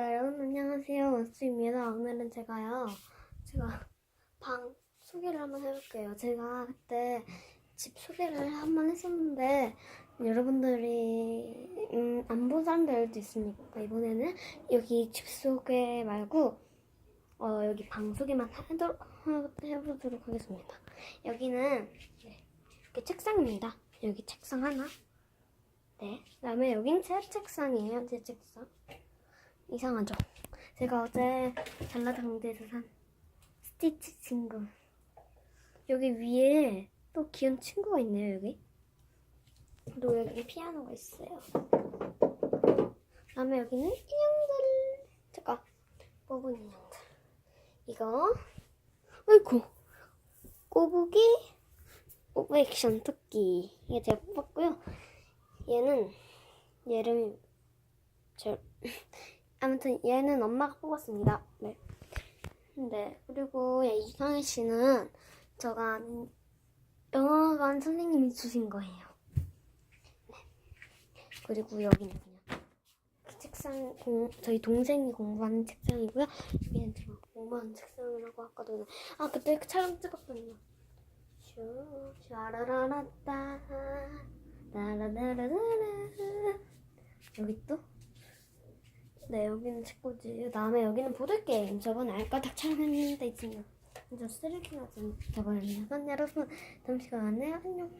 네, 여러분 안녕하세요. 원수입니다. 오늘은 제가요 제가 방 소개를 한번 해볼게요. 제가 그때 집 소개를 한번 했었는데 여러분들이 음, 안 본 사람들도 있으니까 이번에는 여기 집 소개 말고 어, 여기 방 소개만 해보도록 하겠습니다. 여기는 네, 이렇게 책상입니다. 여기 책상 하나. 네. 그다음에 여긴 제 책상이에요. 제 책상 이상하죠? 제가 어제 전라도 경대에서 산 스티치 친구. 여기 위에 또 귀여운 친구가 있네요, 여기. 또 여기 피아노가 있어요. 다음에 여기는 인형들. 잠깐. 뽑은 인형들. 이거. 어이구. 꼬부기. 오브액션 토끼. 이게 제가 뽑았고요. 얘는 얘를 저 아무튼 얘는 엄마가 뽑았습니다. 네. 네. 그리고 얘 이상희 씨는 저가 영어관 선생님이 주신 거예요. 네. 그리고 여기는 그냥 그 책상 공, 저희 동생이 공부하는 책상이고요. 여기는 제가 공부하는 책상이라고 아까도 아 그때 그 촬영 찍었거든요. 슈 샤라라라따 라라라라라 여기 또 네, 여기는 책꽂이. 그 다음에 여기는 보드게임. 저번에 알까닥 촬영했는데 있으면 완전 쓰레기 나지 돼버렸네요. 그럼 여러분, 다음 시간에 안녕.